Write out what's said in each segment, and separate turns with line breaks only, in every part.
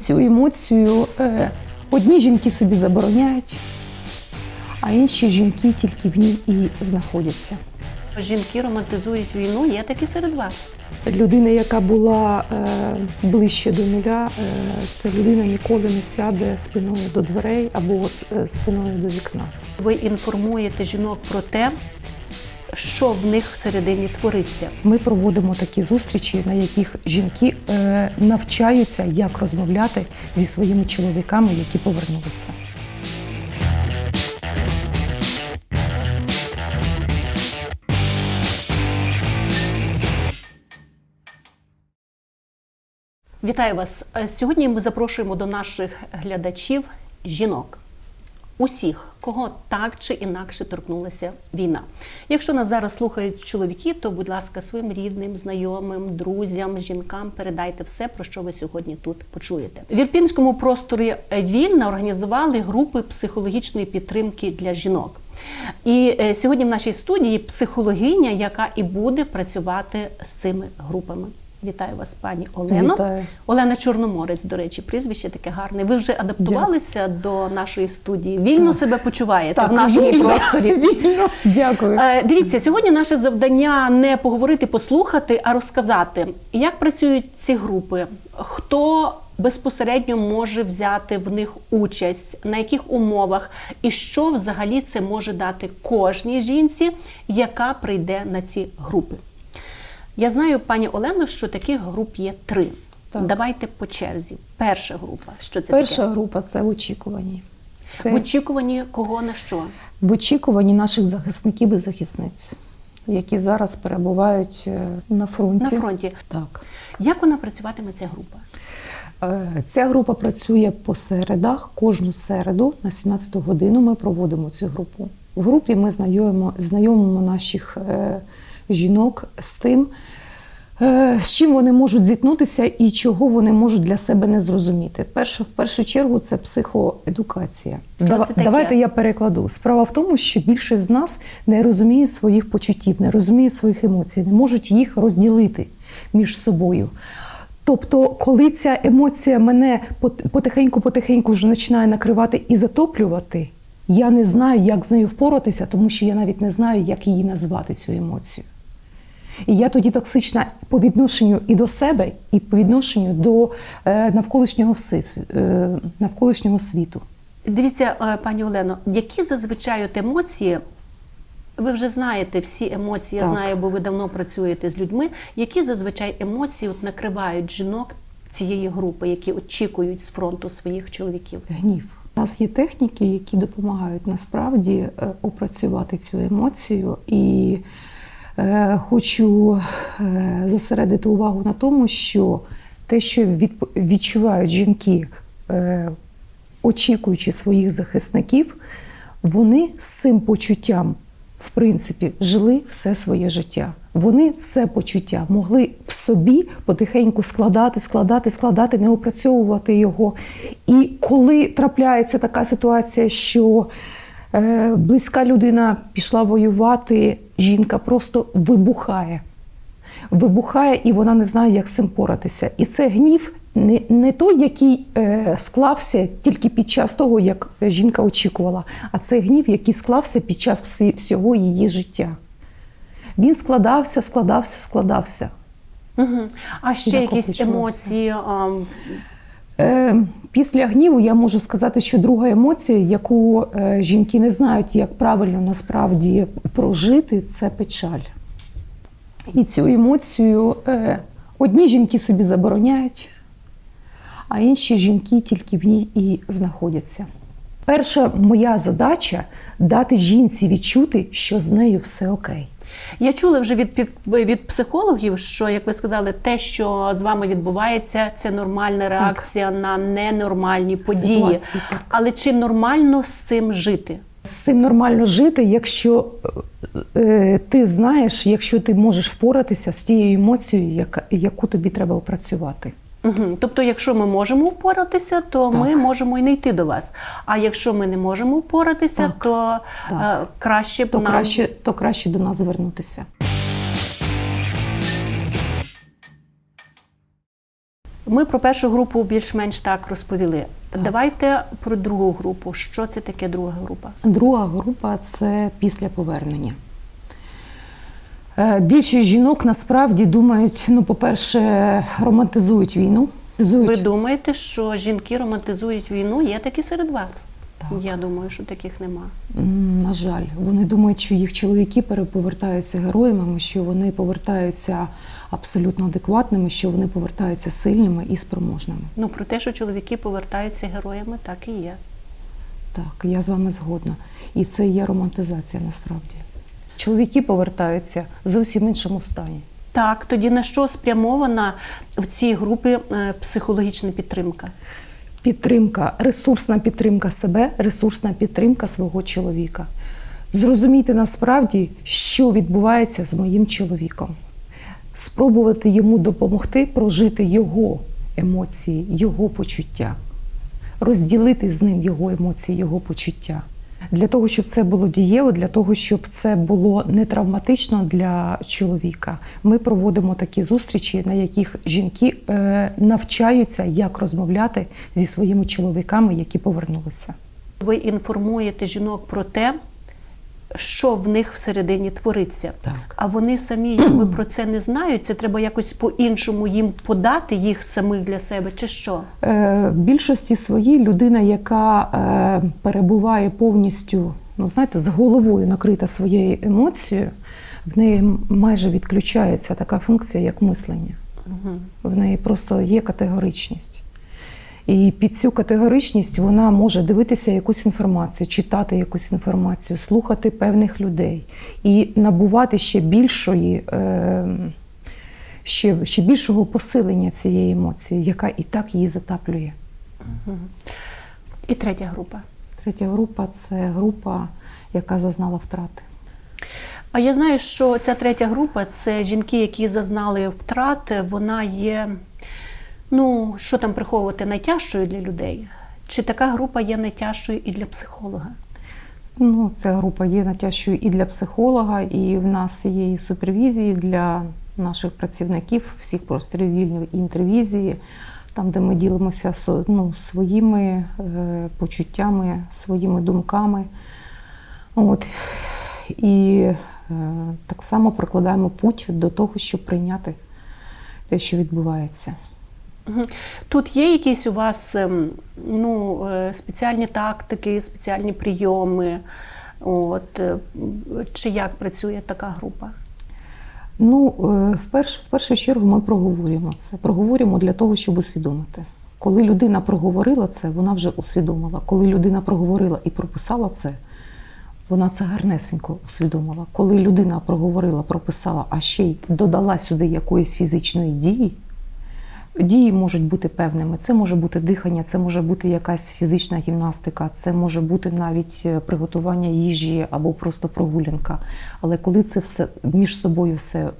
Цю емоцію е, одні жінки собі забороняють, а інші жінки тільки в ній і знаходяться.
Жінки романтизують війну, є такі серед вас.
Людина, яка була е, ближче до нуля, е, це людина ніколи не сяде спиною до дверей або е, спиною до вікна.
Ви інформуєте жінок про те, що в них всередині твориться.
Ми проводимо такі зустрічі, на яких жінки е, навчаються, як розмовляти зі своїми чоловіками, які повернулися.
Вітаю вас! Сьогодні ми запрошуємо до наших глядачів жінок. Усіх, кого так чи інакше торкнулася війна. Якщо нас зараз слухають чоловіки, то, будь ласка, своїм рідним, знайомим, друзям, жінкам передайте все, про що ви сьогодні тут почуєте. В Ірпінському просторі вільна організували групи психологічної підтримки для жінок. І е, сьогодні в нашій студії психологиня, яка і буде працювати з цими групами. Вітаю вас, пані Олено.
Вітаю.
Олена Чорноморець, до речі, прізвище таке гарне. Ви вже адаптувалися до нашої студії. Вільно себе почуваєте в нашому
вільно,
просторі.
Вільно. Дякую.
Е, Дивіться, сьогодні наше завдання не поговорити, послухати, а розказати, як працюють ці групи, хто безпосередньо може взяти в них участь, на яких умовах, і що взагалі це може дати кожній жінці, яка прийде на ці групи. Я знаю, пані Олено, що таких груп є три.
Так.
Давайте по черзі. Перша група. Що це
Перша
таке?
група це в очікуванні. Це
В очікуванні кого на що?
в очікуванні наших захисників і захисниць, які зараз перебувають е, на фронті.
На фронті.
Так.
Як вона працюватиме ця група?
Е, Ця група працює по середах. Кожну середу на 17 годину ми проводимо цю групу. В групі ми знайомимо, знайомимо наших е, жінок з тим, е, з чим вони можуть зіткнутися і чого вони можуть для себе не зрозуміти. Перше, в першу чергу це психоедукація.
Що це таке?
Давайте я перекладу. Справа в тому, що більшість з нас не розуміє своїх почуттів, не розуміє своїх емоцій, не можуть їх розділити між собою. Тобто, коли ця емоція мене потихеньку-потихеньку вже починає накривати і затоплювати, я не знаю, як з нею впоратися, тому що я навіть не знаю, як її назвати цю емоцію. І я тоді токсична по відношенню і до себе, і по відношенню до е, навколишнього, е, навколишнього світу.
Дивіться, е, пані Олено, які зазвичай от емоції, ви вже знаєте всі емоції, я
Так.
знаю, бо ви давно працюєте з людьми. Які зазвичай емоції от накривають жінок цієї групи, які очікують з фронту своїх чоловіків?
Гнів. У нас є техніки, які допомагають насправді опрацювати цю емоцію. І хочу е, зосередити увагу на тому, що те, що відчувають жінки, е, очікуючи своїх захисників, вони з цим почуттям, в принципі, жили все своє життя. Вони це почуття могли в собі потихеньку складати, складати, складати, не опрацьовувати його. І коли трапляється така ситуація, що е, близька людина пішла воювати, жінка просто вибухає вибухає, і вона не знає, як з цим поратися. І це гнів не, не той, який е, склався тільки під час того, як жінка очікувала, а це гнів, який склався під час всі- всього її життя. Він складався, складався, складався.
Угу. А ще якісь емоції. а,
після гніву я можу сказати, що друга емоція, яку е, жінки не знають, як правильно насправді прожити, це печаль. І цю емоцію е, одні жінки собі забороняють, а інші жінки тільки в ній і знаходяться. Перша моя задача дати жінці відчути, що з нею все окей.
Я чула вже від, від психологів, що, як ви сказали, те, що з вами відбувається, це нормальна реакція на ненормальні події.
Ситуації, так.
Але чи нормально з цим жити?
З цим нормально жити, якщо е, ти знаєш, якщо ти можеш впоратися з тією емоцією, яка, яку тобі треба опрацювати.
Угу. Тобто, якщо ми можемо впоратися, то ми можемо і не йти до вас. А якщо ми не можемо впоратися,
Так,
то
так.
Е, краще
То
нам
краще, то краще до нас звернутися.
Ми про першу групу більш-менш так розповіли. Давайте про другу групу. Що це таке друга група?
Друга група це після повернення. Е, Більшість жінок насправді думають, ну, по-перше, романтизують війну.
Ви думаєте, що жінки романтизують війну? Є такі серед вас?
Так.
Я думаю, що таких нема.
На жаль, вони думають, що їх чоловіки переповертаються героями, що вони повертаються абсолютно адекватними, що вони повертаються сильними і спроможними.
Ну про те, що чоловіки повертаються героями, так і є.
Так, я з вами згодна. І це є романтизація насправді. Чоловіки повертаються в зовсім іншому стані.
Так, тоді на що спрямована в цій групі е, психологічна підтримка?
Підтримка, ресурсна підтримка себе, ресурсна підтримка свого чоловіка. Зрозуміти насправді, що відбувається з моїм чоловіком. Спробувати йому допомогти прожити його емоції, його почуття, розділити з ним його емоції, його почуття. Для того, щоб це було дієво, для того, щоб це було не травматично для чоловіка, ми проводимо такі зустрічі, на яких жінки е, навчаються, як розмовляти зі своїми чоловіками, які повернулися.
Ви інформуєте жінок про те, що в них всередині твориться.
Так.
А вони самі якби про це не знають. Це треба якось по-іншому їм подати їх самих для себе, чи що?
Е, В більшості своїй людина, яка е, перебуває повністю, ну знаєте, з головою накрита своєю емоцією, в неї майже відключається така функція, як мислення. В неї просто є категоричність. І під цю категоричність вона може дивитися якусь інформацію, читати якусь інформацію, слухати певних людей і набувати ще більшої, е, ще, ще більшого посилення цієї емоції, яка і так її затаплює.
І третя група.
Третя група це група, яка зазнала втрати.
А я знаю, що ця третя група це жінки, які зазнали втрати. Вона є, ну що там приховувати, найтяжчою для людей. Чи така група є найтяжчою і для психолога?
Ну, ця група є натяжчою і для психолога, і в нас є і супервізії для наших працівників, всіх просторів вільної інтервізії, там, де ми ділимося ну, своїми е, почуттями, своїми думками. От. І е, так само прокладаємо путь до того, щоб прийняти те, що відбувається.
Тут є якісь у вас ем, ну, е, спеціальні тактики, спеціальні прийоми. От, е, чи як працює така група?
Ну, е, в першу, в першу чергу ми проговорюємо це. Проговорюємо для того, щоб усвідомити. Коли людина проговорила це, вона вже усвідомила. Коли людина проговорила і прописала це, вона це гарнесенько усвідомила. Коли людина проговорила, прописала, а ще й додала сюди якоїсь фізичної дії. Дії можуть бути певними. Це може бути дихання, це може бути якась фізична гімнастика, це може бути навіть е, приготування їжі або просто прогулянка. Але коли це все між собою все е,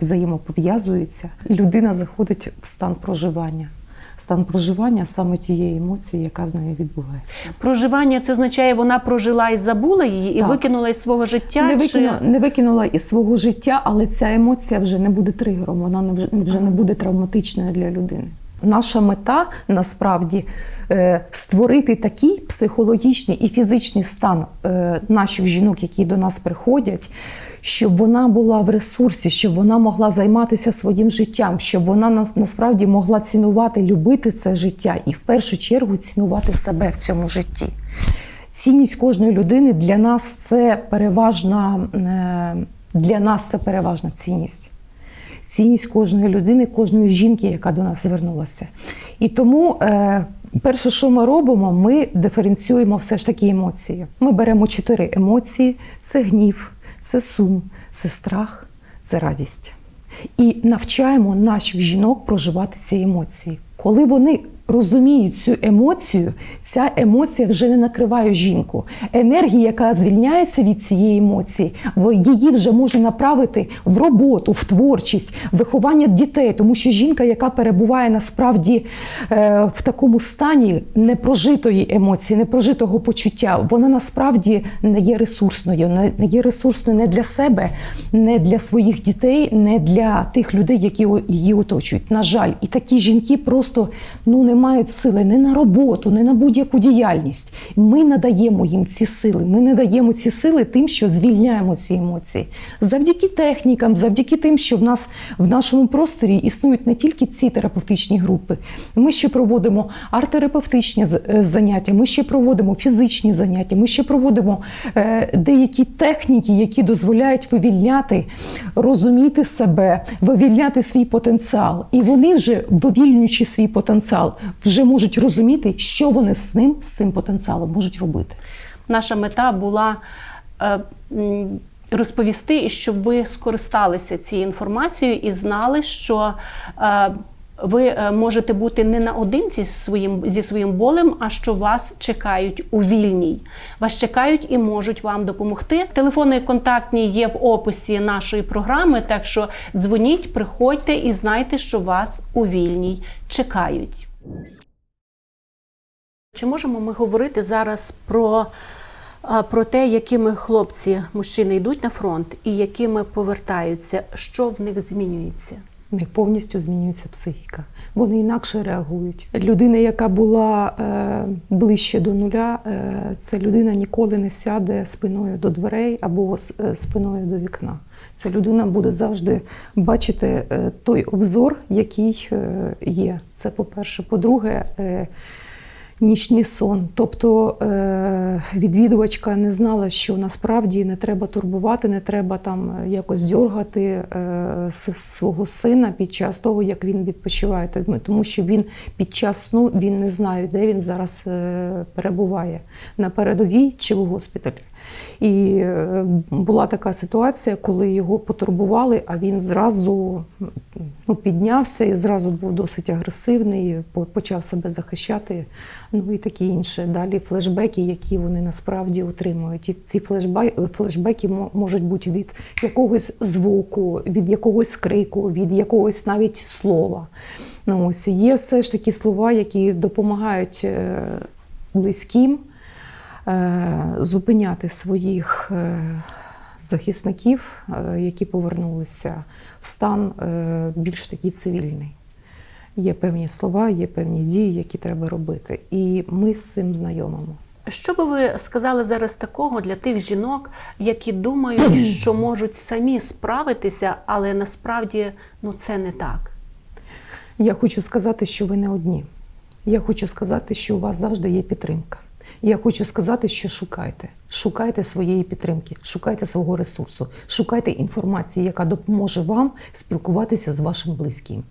взаємопов'язується, людина заходить в стан проживання. Стан проживання саме тієї емоції, яка з нею відбувається.
Проживання це означає, вона прожила і забула її, і
Так.
викинула із свого життя.
Не,
чи...
викинула, не викинула із свого життя, але ця емоція вже не буде тригером, вона не вже, вже не буде травматичною для людини. Наша мета насправді е, створити такий психологічний і фізичний стан е, наших жінок, які до нас приходять, щоб вона була в ресурсі, щоб вона могла займатися своїм життям, щоб вона нас насправді могла цінувати, любити це життя і в першу чергу цінувати себе в цьому житті. Цінність кожної людини для нас це переважна е, для нас це переважна цінність. Цінність кожної людини, кожної жінки, яка до нас звернулася. І тому е, перше, що ми робимо, ми диференціюємо все ж таки емоції. Ми беремо чотири емоції: це гнів, це сум, це страх, це радість. І навчаємо наших жінок проживати ці емоції. Коли вони розуміють цю емоцію, ця емоція вже не накриває жінку. Енергія, яка звільняється від цієї емоції, в- її вже можна направити в роботу, в творчість, виховання дітей, тому що жінка, яка перебуває насправді е, в такому стані непрожитої емоції, непрожитого почуття, вона насправді не є ресурсною, не є ресурсною не для себе, не для своїх дітей, не для тих людей, які її оточують. На жаль, і такі жінки просто ну не мають сили не на роботу, не на будь-яку діяльність. Ми надаємо їм ці сили. Ми надаємо ці сили тим, що звільняємо ці емоції. Завдяки технікам, завдяки тим, що в нас в нашому просторі існують не тільки ці терапевтичні групи. Ми ще проводимо арт-терапевтичні е, заняття, ми ще проводимо фізичні заняття, ми ще проводимо е, деякі техніки, які дозволяють вивільняти, розуміти себе, вивільняти свій потенціал. І вони вже, вивільнюючи свій потенціал, вже можуть розуміти, що вони з ним, з цим потенціалом можуть робити.
Наша мета була е, розповісти, і щоб ви скористалися цією інформацією і знали, що е, ви е, можете бути не наодинці зі своїм, зі своїм болем, а що вас чекають у вільній. Вас чекають і можуть вам допомогти. Телефони контактні є в описі нашої програми, так що дзвоніть, приходьте і знайте, що вас у вільній чекають. Чи можемо ми говорити зараз про, про те, якими хлопці, мужчини йдуть на фронт і якими повертаються, що в них змінюється?
В них повністю змінюється психіка. Вони інакше реагують. Людина, яка була е, ближче до нуля, е, це людина ніколи не сяде спиною до дверей або е, спиною до вікна. Ця людина буде завжди бачити е, той обзор, який е, є. Це по-перше. По-друге, е, Нічний сон. Тобто відвідувачка не знала, що насправді не треба турбувати, не треба там якось дьоргати свого сина під час того, як він відпочиває. Тому- що він під час сну він не знає, де він зараз перебуває на передовій чи в госпіталі. І е, була така ситуація, коли його потурбували, а він зразу ну, піднявся і зразу був досить агресивний, почав себе захищати, ну і таке інше. Далі флешбеки, які вони насправді отримують. І ці флешбеки можуть бути від якогось звуку, від якогось крику, від якогось навіть слова. Ну, ось є все ж таки слова, які допомагають е, близьким зупиняти своїх е, захисників, е, які повернулися в стан е, більш такий цивільний. Є певні слова, є певні дії, які треба робити. І ми з цим знайомимо.
Що би ви сказали зараз такого для тих жінок, які думають, що можуть самі справитися, але насправді ну це не так.
Я хочу сказати, що ви не одні. Я хочу сказати, що у вас завжди є підтримка. Я хочу сказати, що шукайте. Шукайте своєї підтримки, шукайте свого ресурсу, шукайте інформації, яка допоможе вам спілкуватися з вашим близьким.